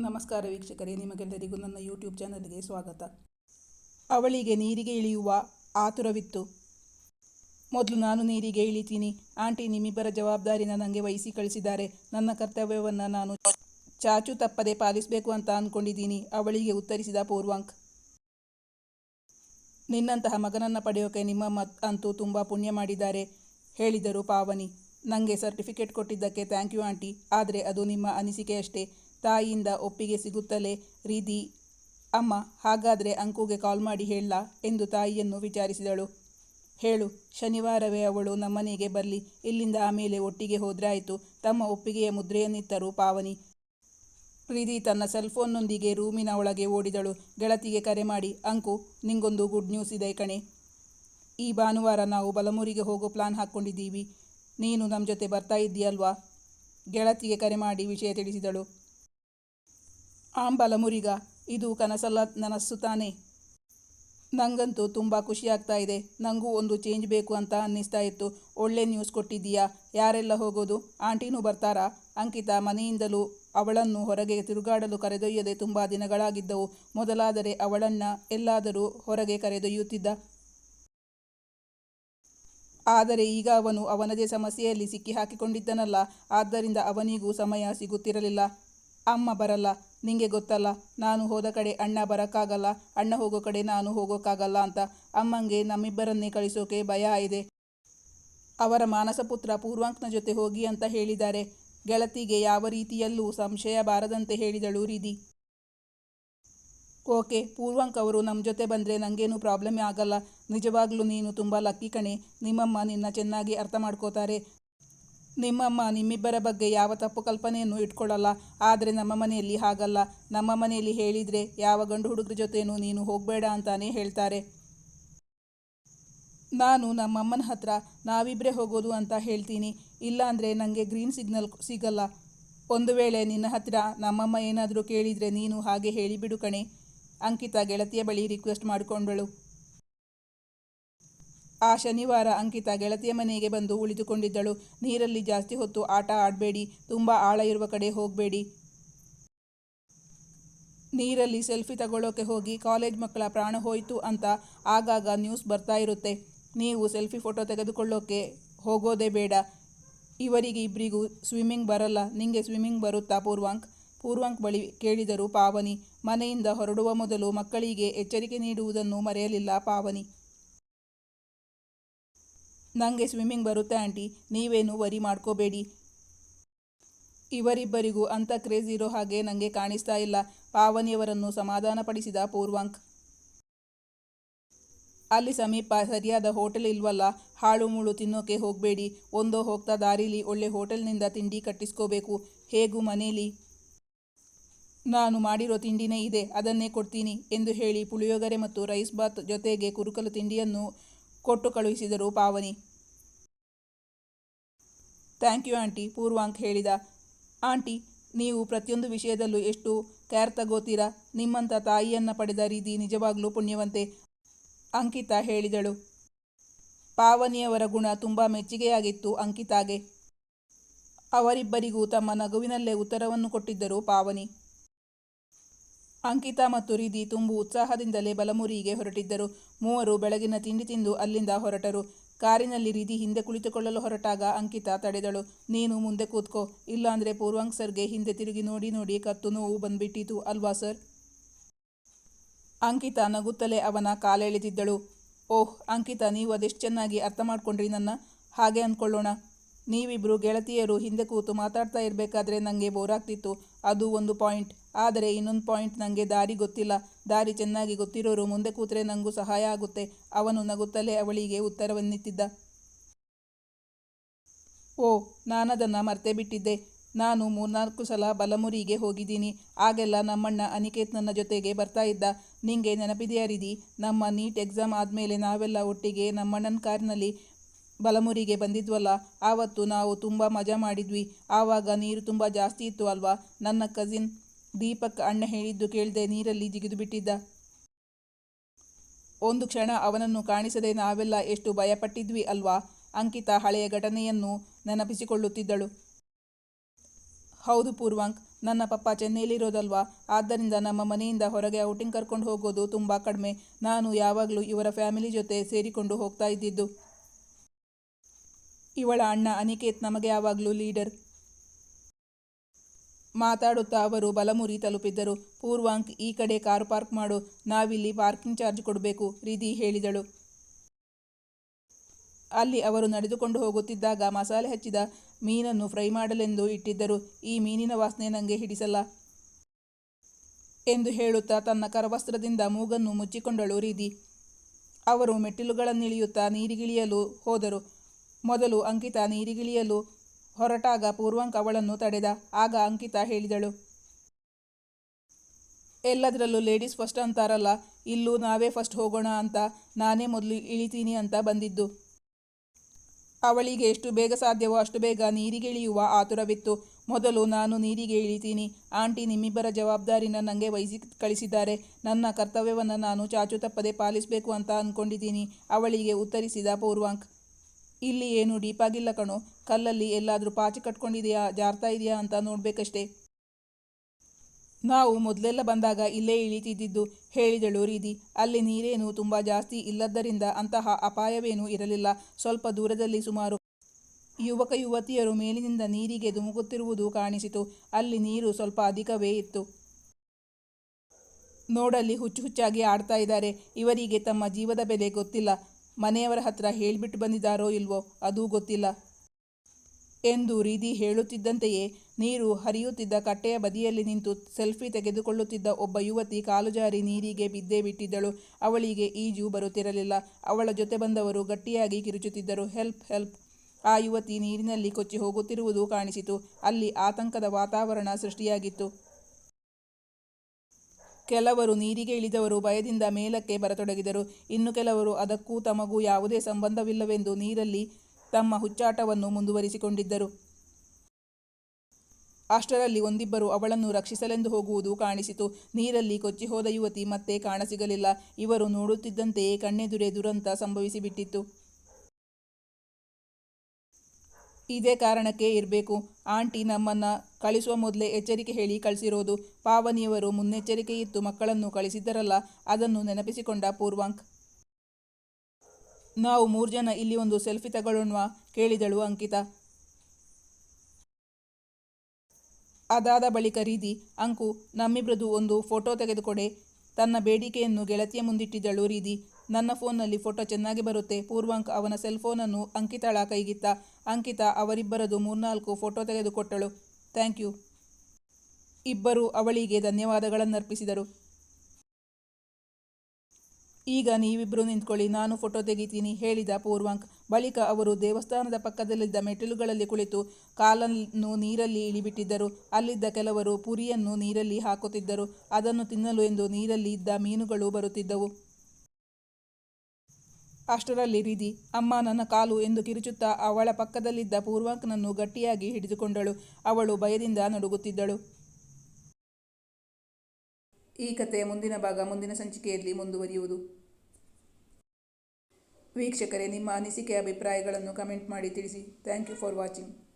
ನಮಸ್ಕಾರ ವೀಕ್ಷಕರೇ, ನಿಮಗೆಲ್ಲರಿಗೂ ನನ್ನ ಯೂಟ್ಯೂಬ್ ಚಾನಲ್ಗೆ ಸ್ವಾಗತ. ಅವಳಿಗೆ ನೀರಿಗೆ ಇಳಿಯುವ ಆತುರವಿತ್ತು. ಮೊದಲು ನಾನು ನೀರಿಗೆ ಇಳಿತೀನಿ. ಆಂಟಿ ನಿಮ್ಮಿಬ್ಬರ ಜವಾಬ್ದಾರಿನ ನನಗೆ ವಹಿಸಿ ಕಳಿಸಿದ್ದಾರೆ. ನನ್ನ ಕರ್ತವ್ಯವನ್ನು ನಾನು ಚಾಚು ತಪ್ಪದೆ ಪಾಲಿಸಬೇಕು ಅಂತ ಅಂದ್ಕೊಂಡಿದ್ದೀನಿ ಅವಳಿಗೆ ಉತ್ತರಿಸಿದ ಪೂರ್ವಾಂಕ್, ನಿನ್ನಂತಹ ಮಗನನ್ನು ಪಡೆಯೋಕೆ ನಿಮ್ಮ ಮತ್ ಅಂತೂ ತುಂಬ ಪುಣ್ಯ ಮಾಡಿದ್ದಾರೆ ಹೇಳಿದರು ಪಾವನಿ. ನನಗೆ ಸರ್ಟಿಫಿಕೇಟ್ ಕೊಟ್ಟಿದ್ದಕ್ಕೆ ಥ್ಯಾಂಕ್ ಯು ಆಂಟಿ. ಆದರೆ ಅದು ನಿಮ್ಮ ಅನಿಸಿಕೆಯಷ್ಟೇ. ತಾಯಿಯಿಂದ ಒಪ್ಪಿಗೆ ಸಿಗುತ್ತಲೇ ರೀದಿ, ಅಮ್ಮ, ಹಾಗಾದರೆ ಅಂಕುಗೆ ಕಾಲ್ ಮಾಡಿ ಹೇಳಲಾ ಎಂದು ತಾಯಿಯನ್ನು ವಿಚಾರಿಸಿದಳು. ಹೇಳು, ಶನಿವಾರವೇ ಅವಳು ನಮ್ಮನೆಗೆ ಬರಲಿ, ಇಲ್ಲಿಂದ ಆಮೇಲೆ ಒಟ್ಟಿಗೆ ಹೋದ್ರಾಯಿತು, ತಮ್ಮ ಒಪ್ಪಿಗೆಯ ಮುದ್ರೆಯನ್ನಿತ್ತರು ಪಾವನಿ. ಪ್ರೀತಿ ತನ್ನ ಸೆಲ್ಫೋನ್ನೊಂದಿಗೆ ರೂಮಿನ ಒಳಗೆ ಓಡಿದಳು. ಗೆಳತಿಗೆ ಕರೆ ಮಾಡಿ, ಅಂಕು, ನಿಂಗೊಂದು ಗುಡ್ ನ್ಯೂಸ್ ಇದೆ ಕಣೆ. ಈ ಭಾನುವಾರ ನಾವು ಬಲಮೂರಿಗೆ ಹೋಗೋ ಪ್ಲಾನ್ ಹಾಕ್ಕೊಂಡಿದ್ದೀವಿ. ನೀನು ನಮ್ಮ ಜೊತೆ ಬರ್ತಾ ಇದ್ದೀಯಲ್ವಾ? ಗೆಳತಿಗೆ ಕರೆ ಮಾಡಿ ವಿಷಯ ತಿಳಿಸಿದಳು. ಆಂ ಮುರಿಗ, ಇದು ಕನಸಲ್ಲ, ನನಸ್ಸು ತಾನೆ. ನಂಗಂತೂ ತುಂಬ ಖುಷಿ ಆಗ್ತಾ ಇದೆ. ನನಗೂ ಒಂದು ಚೇಂಜ್ ಬೇಕು ಅಂತ ಅನ್ನಿಸ್ತಾ ಇತ್ತು. ಒಳ್ಳೆ ನ್ಯೂಸ್ ಕೊಟ್ಟಿದ್ದೀಯಾ? ಯಾರೆಲ್ಲ ಹೋಗೋದು? ಆಂಟಿನೂ ಬರ್ತಾರಾ? ಅಂಕಿತಾ ಮನೆಯಿಂದಲೂ ಅವಳನ್ನು ಹೊರಗೆ ತಿರುಗಾಡಲು ಕರೆದೊಯ್ಯದೆ ತುಂಬ ದಿನಗಳಾಗಿದ್ದವು. ಮೊದಲಾದರೆ ಅವಳನ್ನು ಎಲ್ಲಾದರೂ ಹೊರಗೆ ಕರೆದೊಯ್ಯುತ್ತಿದ್ದ. ಆದರೆ ಈಗ ಅವನು ಅವನದೇ ಸಮಸ್ಯೆಯಲ್ಲಿ ಸಿಕ್ಕಿ ಹಾಕಿಕೊಂಡಿದ್ದನಲ್ಲ ಆದ್ದರಿಂದ ಅವನಿಗೂ ಸಮಯ ಸಿಗುತ್ತಿರಲಿಲ್ಲ. ಅಮ್ಮ ಬರಲ್ಲ. ನಿಂಗೆ ಗೊತ್ತಲ್ಲ, ನಾನು ಹೋದ ಕಡೆ ಅಣ್ಣ ಬರೋಕ್ಕಾಗಲ್ಲ, ಅಣ್ಣ ಹೋಗೋ ಕಡೆ ನಾನು ಹೋಗೋಕ್ಕಾಗಲ್ಲ ಅಂತ ಅಮ್ಮಂಗೆ ನಮ್ಮಿಬ್ಬರನ್ನೇ ಕಳಿಸೋಕೆ ಭಯ ಇದೆ. ಅವರ ಮಾನಸ ಪುತ್ರ ಪೂರ್ವಾಂಕ್ನ ಜೊತೆ ಹೋಗಿ ಅಂತ ಹೇಳಿದ್ದಾರೆ. ಗೆಳತಿಗೆ ಯಾವ ರೀತಿಯಲ್ಲೂ ಸಂಶಯ ಬಾರದಂತೆ ಹೇಳಿದಳು ರೀದಿ ಓಕೆ, ಪೂರ್ವಾಂಕ್ ಅವರು ನಮ್ಮ ಜೊತೆ ಬಂದರೆ ನನಗೇನು ಪ್ರಾಬ್ಲಮ್ ಆಗಲ್ಲ. ನಿಜವಾಗ್ಲೂ ನೀನು ತುಂಬ ಲಕ್ಕಿ ಕಣೆ. ನಿಮ್ಮಮ್ಮ ನಿನ್ನ ಚೆನ್ನಾಗಿ ಅರ್ಥ ಮಾಡ್ಕೋತಾರೆ. ನಿಮ್ಮಮ್ಮ ನಿಮ್ಮಿಬ್ಬರ ಬಗ್ಗೆ ಯಾವ ತಪ್ಪು ಕಲ್ಪನೆಯನ್ನು ಇಟ್ಕೊಳ್ಳಲ್ಲ. ಆದರೆ ನಮ್ಮ ಮನೆಯಲ್ಲಿ ಹಾಗಲ್ಲ. ನಮ್ಮ ಮನೆಯಲ್ಲಿ ಹೇಳಿದರೆ ಯಾವ ಗಂಡು ಹುಡುಗರ ಜೊತೆಯೂ ನೀನು ಹೋಗಬೇಡ ಅಂತಾನೆ ಹೇಳ್ತಾರೆ. ನಾನು ನಮ್ಮಮ್ಮನ ಹತ್ರ ನಾವಿಬ್ಬರೇ ಹೋಗೋದು ಅಂತ ಹೇಳ್ತೀನಿ. ಇಲ್ಲಾಂದರೆ ನನಗೆ ಗ್ರೀನ್ ಸಿಗ್ನಲ್ ಸಿಗಲ್ಲ. ಒಂದು ವೇಳೆ ನಿನ್ನ ಹತ್ರ ನಮ್ಮಮ್ಮ ಏನಾದರೂ ಕೇಳಿದರೆ ನೀನು ಹಾಗೆ ಹೇಳಿಬಿಡು ಕಣೆ. ಅಂಕಿತಾ ಗೆಳತಿಯ ಬಳಿ ರಿಕ್ವೆಸ್ಟ್ ಮಾಡಿಕೊಂಡಳು. ಆ ಶನಿವಾರ ಅಂಕಿತ ಗೆಳತಿಯ ಮನೆಗೆ ಬಂದು ಉಳಿದುಕೊಂಡಿದ್ದಳು. ನೀರಲ್ಲಿ ಜಾಸ್ತಿ ಹೊತ್ತು ಆಟ ಆಡಬೇಡಿ, ತುಂಬ ಆಳ ಇರುವ ಕಡೆ ಹೋಗಬೇಡಿ. ನೀರಲ್ಲಿ ಸೆಲ್ಫಿ ತಗೊಳ್ಳೋಕೆ ಹೋಗಿ ಕಾಲೇಜ್ ಮಕ್ಕಳ ಪ್ರಾಣ ಹೋಯಿತು ಅಂತ ಆಗಾಗ ನ್ಯೂಸ್ ಬರ್ತಾ ಇರುತ್ತೆ. ನೀವು ಸೆಲ್ಫಿ ಫೋಟೋ ತೆಗೆದುಕೊಳ್ಳೋಕೆ ಹೋಗೋದೇ ಬೇಡ. ಇವರಿಗೆ ಇಬ್ಬರಿಗೂ ಸ್ವಿಮ್ಮಿಂಗ್ ಬರಲ್ಲ. ನಿಂಗೆ ಸ್ವಿಮ್ಮಿಂಗ್ ಬರುತ್ತಾ ಪೂರ್ವಾಂಕ್? ಪೂರ್ವಾಂಕ್ ಬಳಿ ಕೇಳಿದರು ಪಾವನಿ. ಮನೆಯಿಂದ ಹೊರಡುವ ಮೊದಲು ಮಕ್ಕಳಿಗೆ ಎಚ್ಚರಿಕೆ ನೀಡುವುದನ್ನು ಮರೆಯಲಿಲ್ಲ ಪಾವನಿ. ನನಗೆ ಸ್ವಿಮ್ಮಿಂಗ್ ಬರುತ್ತೆ ಆಂಟಿ ನೀವೇನು ವರಿ ಮಾಡ್ಕೋಬೇಡಿ. ಇವರಿಬ್ಬರಿಗೂ ಅಂತ ಕ್ರೇಜ್ ಇರೋ ಹಾಗೆ ನನಗೆ ಕಾಣಿಸ್ತಾ ಇಲ್ಲ. ಪಾವನಿಯವರನ್ನು ಸಮಾಧಾನಪಡಿಸಿದ ಪೂರ್ವಾಂಕ್. ಅಲ್ಲಿ ಸಮೀಪ ಸರಿಯಾದ ಹೋಟೆಲ್ ಇಲ್ವಲ್ಲ? ಹಾಳು ಮುಳು ತಿನ್ನೋಕೆ ಹೋಗಬೇಡಿ. ಒಂದೋ ಹೋಗ್ತಾ ದಾರಿಲಿ ಒಳ್ಳೆ ಹೋಟೆಲ್ನಿಂದ ತಿಂಡಿ ಕಟ್ಟಿಸ್ಕೋಬೇಕು. ಹೇಗೂ ಮನೇಲಿ? ನಾನು ಮಾಡಿರೋ ತಿಂಡಿನೇ ಇದೆ. ಅದನ್ನೇ ಕೊಡ್ತೀನಿ ಎಂದು ಹೇಳಿ ಪುಳಿಯೋಗರೆ ಮತ್ತು ರೈಸ್ ಬಾತ್ ಜೊತೆಗೆ ಕುರುಕಲು ತಿಂಡಿಯನ್ನು ಕೊಟ್ಟು ಕಳುಹಿಸಿದರು Pavani thank you aunty, Poorvank ಹೇಳಿದ. ಆಂಟಿ, ನೀವು ಪ್ರತಿಯೊಂದು ವಿಷಯದಲ್ಲೂ ಎಷ್ಟು ಕೇರ್ ತಗೋತೀರಾ? ನಿಮ್ಮಂಥ ತಾಯಿಯನ್ನು ಪಡೆದ ರೀತಿ ನಿಜವಾಗಲೂ ಪುಣ್ಯವಂತೆ, ಅಂಕಿತಾ ಹೇಳಿದಳು. ಪಾವನಿಯವರ ಗುಣ ತುಂಬ ಮೆಚ್ಚುಗೆಯಾಗಿತ್ತು ಅಂಕಿತಾಗೆ. ಅವರಿಬ್ಬರಿಗೂ ತಮ್ಮ ನಗುವಿನಲ್ಲೇ ಉತ್ತರವನ್ನು ಕೊಟ್ಟಿದ್ದರು ಪಾವನಿ. ಅಂಕಿತಾ ಮತ್ತು ರೀದಿ ತುಂಬು ಉತ್ಸಾಹದಿಂದಲೇ ಬಲಮುರಿಗೆ ಹೊರಟಿದ್ದರು. ಮೂವರು ಬೆಳಗಿನ ತಿಂಡಿ ತಿಂದು ಅಲ್ಲಿಂದ ಹೊರಟರು. ಕಾರಿನಲ್ಲಿ ರೀದಿ ಹಿಂದೆ ಕುಳಿತುಕೊಳ್ಳಲು ಹೊರಟಾಗ ಅಂಕಿತಾ ತಡೆದಳು. ನೀನು ಮುಂದೆ ಕೂತ್ಕೋ. ಇಲ್ಲಾಂದರೆ ಪೂರ್ವಾಂಗ್ ಸರ್ಗೆ ಹಿಂದೆ ತಿರುಗಿ ನೋಡಿ ನೋಡಿ ಕತ್ತು ನೋವು ಬಂದ್ಬಿಟ್ಟಿತು ಅಲ್ವಾ ಸರ್ ಅಂಕಿತಾ ನಗುತ್ತಲೇ ಅವನ ಕಾಲೆಳೆದಿದ್ದಳು. ಓಹ್, ಅಂಕಿತಾ, ನೀವು ಅದೆಷ್ಟು ಚೆನ್ನಾಗಿ ಅರ್ಥ ಮಾಡ್ಕೊಂಡ್ರಿ ನನ್ನ? ಹಾಗೆ ಅಂದ್ಕೊಳ್ಳೋಣ ನೀವಿಬ್ಬರು ಗೆಳತಿಯರು ಹಿಂದೆ ಕೂತು ಮಾತಾಡ್ತಾ ಇರಬೇಕಾದ್ರೆ ನನಗೆ ಬೋರಾಗ್ತಿತ್ತು ಅದು ಒಂದು ಪಾಯಿಂಟ್. ಆದರೆ ಇನ್ನೊಂದು ಪಾಯಿಂಟ್ ನನಗೆ ದಾರಿ ಗೊತ್ತಿಲ್ಲ. ದಾರಿ ಚೆನ್ನಾಗಿ ಗೊತ್ತಿರೋರು ಮುಂದೆ ಕೂತ್ರೆ ನನಗೂ ಸಹಾಯ ಆಗುತ್ತೆ. ಅವನು ನಗುತ್ತಲೇ ಅವಳಿಗೆ ಉತ್ತರವನ್ನಿತ್ತಿದ್ದ ಓ, ನಾನದನ್ನು ಮರ್ತೇ ಬಿಟ್ಟಿದ್ದೆ. ನಾನು ಮೂರ್ನಾಲ್ಕು ಸಲ ಬಲಮುರಿಗೆ ಹೋಗಿದ್ದೀನಿ. ಆಗೆಲ್ಲ ನಮ್ಮಣ್ಣ ಅನಿಕೇತ್ ನನ್ನ ಜೊತೆಗೆ ಬರ್ತಾ ಇದ್ದ. ನಿಂಗೆ ನೆನಪಿದೆಯಾ ರೀದಿ ನಮ್ಮ ನೀಟ್ ಎಕ್ಸಾಮ್ ಆದಮೇಲೆ ನಾವೆಲ್ಲ ಒಟ್ಟಿಗೆ ನಮ್ಮಣ್ಣನ ಕಾರಿನಲ್ಲಿ ಬಲಮುರಿಗೆ ಬಂದಿದ್ವಲ್ಲ, ಆವತ್ತು ನಾವು ತುಂಬ ಮಜಾ ಮಾಡಿದ್ವಿ. ಆವಾಗ ನೀರು ತುಂಬ ಜಾಸ್ತಿ ಇತ್ತು ಅಲ್ವಾ? ನನ್ನ ಕಸಿನ್ ದೀಪಕ್ ಅಣ್ಣ ಹೇಳಿದ್ದು ಕೇಳದೆ ನೀರಲ್ಲಿ ಜಿಗಿದು ಬಿಟ್ಟಿದ್ದ. ಒಂದು ಕ್ಷಣ ಅವನನ್ನು ಕಾಣಿಸದೆ ನಾವೆಲ್ಲ ಎಷ್ಟು ಭಯಪಟ್ಟಿದ್ವಿ ಅಲ್ವಾ? ಅಂಕಿತಾ ಹಳೆಯ ಘಟನೆಯನ್ನು ನೆನಪಿಸಿಕೊಳ್ಳುತ್ತಿದ್ದಳು. ಹೌದು ಪೂರ್ವಾಂಕ್, ನನ್ನ ಪಪ್ಪ ಚೆನ್ನೈಲಿರೋದಲ್ವಾ ಆದ್ದರಿಂದ ನಮ್ಮ ಮನೆಯಿಂದ ಹೊರಗೆ ಔಟಿಂಗ್ ಕರ್ಕೊಂಡು ಹೋಗೋದು ತುಂಬ ಕಡಿಮೆ. ನಾನು ಯಾವಾಗಲೂ ಇವರ ಫ್ಯಾಮಿಲಿ ಜೊತೆ ಸೇರಿಕೊಂಡು ಹೋಗ್ತಾ ಇದ್ದಿದ್ದು. ಇವಳ ಅಣ್ಣ ಅನಿಕೇತ್ ನಮಗೆ ಯಾವಾಗಲೂ ಲೀಡರ್. ಮಾತಾಡುತ್ತಾ ಅವರು ಬಲಮುರಿ ತಲುಪಿದ್ದರು. ಪೂರ್ವಾಂಕ್, ಈ ಕಡೆ ಕಾರು ಪಾರ್ಕ್ ಮಾಡು, ನಾವಿಲ್ಲಿ ಪಾರ್ಕಿಂಗ್ ಚಾರ್ಜ್ ಕೊಡಬೇಕು ರೀದಿ ಹೇಳಿದಳು. ಅಲ್ಲಿ ಅವರು ನಡೆದುಕೊಂಡು ಹೋಗುತ್ತಿದ್ದಾಗ ಮಸಾಲೆ ಹಚ್ಚಿದ ಮೀನನ್ನು ಫ್ರೈ ಮಾಡಲೆಂದು ಇಟ್ಟಿದ್ದರು. ಈ ಮೀನಿನ ವಾಸನೆ ನನಗೆ ಹಿಡಿಸಲ್ಲ ಎಂದು ಹೇಳುತ್ತಾ ತನ್ನ ಕರವಸ್ತ್ರದಿಂದ ಮೂಗನ್ನು ಮುಚ್ಚಿಕೊಂಡಳು ರೀದಿ ಅವರು ಮೆಟ್ಟಿಲುಗಳನ್ನಿಳಿಯುತ್ತಾ ನೀರಿಗಿಳಿಯಲು ಹೋದರು. ಮೊದಲು ಅಂಕಿತ ನೀರಿಗಿಳಿಯಲು ಹೊರಟಾಗ ಪೂರ್ವಾಂಕ್ ಅವಳನ್ನು ತಡೆದ. ಆಗ ಅಂಕಿತ ಹೇಳಿದಳು, ಎಲ್ಲದರಲ್ಲೂ ಲೇಡೀಸ್ ಫಸ್ಟ್ ಅಂತಾರಲ್ಲ, ಇಲ್ಲೂ ನಾವೇ ಫಸ್ಟ್ ಹೋಗೋಣ ಅಂತ ನಾನೇ ಮೊದಲು ಇಳಿತೀನಿ ಅಂತ ಬಂದಿದ್ದು. ಅವಳಿಗೆ ಎಷ್ಟು ಬೇಗ ಸಾಧ್ಯವೋ ಅಷ್ಟು ಬೇಗ ನೀರಿಗೆ ಇಳಿಯುವ ಆತುರವಿತ್ತು. ಮೊದಲು ನಾನು ನೀರಿಗೆ ಇಳಿತೀನಿ. ಆಂಟಿ ನಿಮ್ಮಿಬ್ಬರ ಜವಾಬ್ದಾರಿನ ನನಗೆ ವಹಿಸಿ ಕಳಿಸಿದ್ದಾರೆ. ನನ್ನ ಕರ್ತವ್ಯವನ್ನು ನಾನು ಚಾಚು ತಪ್ಪದೆ ಪಾಲಿಸಬೇಕು ಅಂತ ಅಂದ್ಕೊಂಡಿದ್ದೀನಿ ಅವಳಿಗೆ ಉತ್ತರಿಸಿದ ಪೂರ್ವಾಂಕ್. ಇಲ್ಲಿ ಏನು ಡೀಪಾಗಿಲ್ಲ ಕಣೋ. ಕಲ್ಲಲ್ಲಿ ಎಲ್ಲಾದರೂ ಪಾಚಿ ಕಟ್ಕೊಂಡಿದೆಯಾ, ಜಾರ್ತಾ ಇದೆಯಾ ಅಂತ ನೋಡಬೇಕಷ್ಟೇ. ನಾವು ಮೊದಲೆಲ್ಲ ಬಂದಾಗ ಇಲ್ಲೇ ಇಳಿತಿದ್ದಿದ್ದು, ಹೇಳಿದಳು ರೀದಿ ಅಲ್ಲಿ ನೀರೇನು ತುಂಬ ಜಾಸ್ತಿ ಇಲ್ಲದ್ದರಿಂದ ಅಂತಹ ಅಪಾಯವೇನೂ ಇರಲಿಲ್ಲ. ಸ್ವಲ್ಪ ದೂರದಲ್ಲಿ ಸುಮಾರು ಯುವಕ ಯುವತಿಯರು ಮೇಲಿನಿಂದ ನೀರಿಗೆ ಧುಮುಕುತ್ತಿರುವುದು ಕಾಣಿಸಿತು. ಅಲ್ಲಿ ನೀರು ಸ್ವಲ್ಪ ಅಧಿಕವೇ ಇತ್ತು. ನೋಡಲ್ಲಿ ಹುಚ್ಚು ಹುಚ್ಚಾಗಿ ಆಡ್ತಾ ಇದ್ದಾರೆ. ಇವರಿಗೆ ತಮ್ಮ ಜೀವದ ಬೆಲೆ ಗೊತ್ತಿಲ್ಲ. ಮನೆಯವರ ಹತ್ರ ಹೇಳಿಬಿಟ್ಟು ಬಂದಿದ್ದಾರೋ ಇಲ್ವೋ ಅದೂ ಗೊತ್ತಿಲ್ಲ. ಎಂದು ರೀದಿ ಹೇಳುತ್ತಿದ್ದಂತೆಯೇ ನೀರು ಹರಿಯುತ್ತಿದ್ದ ಕಟ್ಟೆಯ ಬದಿಯಲ್ಲಿ ನಿಂತು ಸೆಲ್ಫಿ ತೆಗೆದುಕೊಳ್ಳುತ್ತಿದ್ದ ಒಬ್ಬ ಯುವತಿ ಕಾಲು ಜಾರಿ ನೀರಿಗೆ ಬಿದ್ದೇ ಬಿಟ್ಟಿದ್ದಳು. ಅವಳಿಗೆ ಈಜು ಬರುತ್ತಿರಲಿಲ್ಲ. ಅವಳ ಜೊತೆ ಬಂದವರು ಗಟ್ಟಿಯಾಗಿ ಕಿರುಚುತ್ತಿದ್ದರು. Help help. ಆ ಯುವತಿ ನೀರಿನಲ್ಲಿ ಕೊಚ್ಚಿ ಹೋಗುತ್ತಿರುವುದು ಕಾಣಿಸಿತು. ಅಲ್ಲಿ ಆತಂಕದ ವಾತಾವರಣ ಸೃಷ್ಟಿಯಾಗಿತ್ತು. ಕೆಲವರು ನೀರಿಗೆ ಇಳಿದವರು ಭಯದಿಂದ ಮೇಲಕ್ಕೆ ಬರತೊಡಗಿದರು. ಇನ್ನು ಕೆಲವರು ಅದಕ್ಕೂ ತಮಗೂ ಯಾವುದೇ ಸಂಬಂಧವಿಲ್ಲವೆಂದು ನೀರಲ್ಲಿ ತಮ್ಮ ಹುಚ್ಚಾಟವನ್ನು ಮುಂದುವರಿಸಿಕೊಂಡಿದ್ದರು. ಅಷ್ಟರಲ್ಲಿ ಒಂದಿಬ್ಬರು ಅವಳನ್ನು ರಕ್ಷಿಸಲೆಂದು ಹೋಗುವುದು ಕಾಣಿಸಿತು. ನೀರಲ್ಲಿ ಕೊಚ್ಚಿ ಹೋದ ಯುವತಿ ಮತ್ತೆ ಕಾಣಸಿಗಲಿಲ್ಲ. ಇವರು ನೋಡುತ್ತಿದ್ದಂತೆಯೇ ಕಣ್ಣೆದುರೇ ದುರಂತ ಸಂಭವಿಸಿಬಿಟ್ಟಿತ್ತು. ಇದೇ ಕಾರಣಕ್ಕೆ ಇರಬೇಕು. ಆಂಟಿ ನಮ್ಮನ್ನ ಕಳಿಸುವ ಮೊದಲೇ ಎಚ್ಚರಿಕೆ ಹೇಳಿ ಕಳಿಸಿರೋದು. ಪಾವನಿಯವರು ಮುನ್ನೆಚ್ಚರಿಕೆ ಇತ್ತು ಮಕ್ಕಳನ್ನು ಕಳಿಸಿದ್ದರಲ್ಲ, ಅದನ್ನು ನೆನಪಿಸಿಕೊಂಡ ಪೂರ್ವಾಂಕ್. ನಾವು ಮೂರು ಜನ ಇಲ್ಲಿ ಒಂದು ಸೆಲ್ಫಿ ತಗೊಳ್ಳೋಣ ಕೇಳಿದಳು ಅಂಕಿತ. ಅದಾದ ಬಳಿಕ ರೀದಿ ಅಂಕು, ನಮ್ಮಿಬ್ರದು ಒಂದು ಫೋಟೋ ತೆಗೆದುಕೊಡೆ. ತನ್ನ ಬೇಡಿಕೆಯನ್ನು ಗೆಳತಿಯ ಮುಂದಿಟ್ಟಿದ್ದಳು ರೀದಿ ನನ್ನ ಫೋನ್ನಲ್ಲಿ ಫೋಟೋ ಚೆನ್ನಾಗಿ ಬರುತ್ತೆ. ಪೂರ್ವಾಂಕ್ ಅವನ ಸೆಲ್ ಫೋನನ್ನು ಅಂಕಿತಾಳ ಕೈಗಿತ್ತ. ಅಂಕಿತ ಅವರಿಬ್ಬರದು ಮೂರ್ನಾಲ್ಕು ಫೋಟೋ ತೆಗೆದುಕೊಟ್ಟಳು. Thank you. ಇಬ್ಬರು ಅವಳಿಗೆ ಧನ್ಯವಾದಗಳನ್ನರ್ಪಿಸಿದರು. ಈಗ ನೀವಿಬ್ಬರು ನಿಂತ್ಕೊಳ್ಳಿ, ನಾನು ಫೋಟೋ ತೆಗಿತೀನಿ ಹೇಳಿದ ಪೂರ್ವಾಂಕ್. ಬಳಿಕ ಅವರು ದೇವಸ್ಥಾನದ ಪಕ್ಕದಲ್ಲಿದ್ದ ಮೆಟ್ಟಿಲುಗಳಲ್ಲಿ ಕುಳಿತು ಕಾಲನ್ನು ನೀರಲ್ಲಿ ಇಳಿಬಿಟ್ಟಿದ್ದರು. ಅಲ್ಲಿದ್ದ ಕೆಲವರು ಪುರಿಯನ್ನು ನೀರಲ್ಲಿ ಹಾಕುತ್ತಿದ್ದರು. ಅದನ್ನು ತಿನ್ನಲು ಎಂದು ನೀರಲ್ಲಿ ಇದ್ದ ಮೀನುಗಳು ಬರುತ್ತಿದ್ದವು. ಅಷ್ಟರಲ್ಲಿ ರಿದಿ ಅಮ್ಮ ನನ್ನ ಕಾಲು ಎಂದು ಕಿರುಚುತ್ತಾ ಅವಳ ಪಕ್ಕದಲ್ಲಿದ್ದ ಪೂರ್ವಾಂಕ್ನನ್ನು ಗಟ್ಟಿಯಾಗಿ ಹಿಡಿದುಕೊಂಡಳು. ಅವಳು ಭಯದಿಂದ ನಡುಗುತ್ತಿದ್ದಳು. ಈ ಕಥೆಯ ಮುಂದಿನ ಭಾಗ, ಮುಂದಿನ ಸಂಚಿಕೆಯಲ್ಲಿ ಮುಂದುವರಿಯುವುದು. ವೀಕ್ಷಕರೇ, ನಿಮ್ಮ ಅನಿಸಿಕೆ, ಅಭಿಪ್ರಾಯಗಳನ್ನು ಕಮೆಂಟ್ ಮಾಡಿ ತಿಳಿಸಿ. Thank you for watching.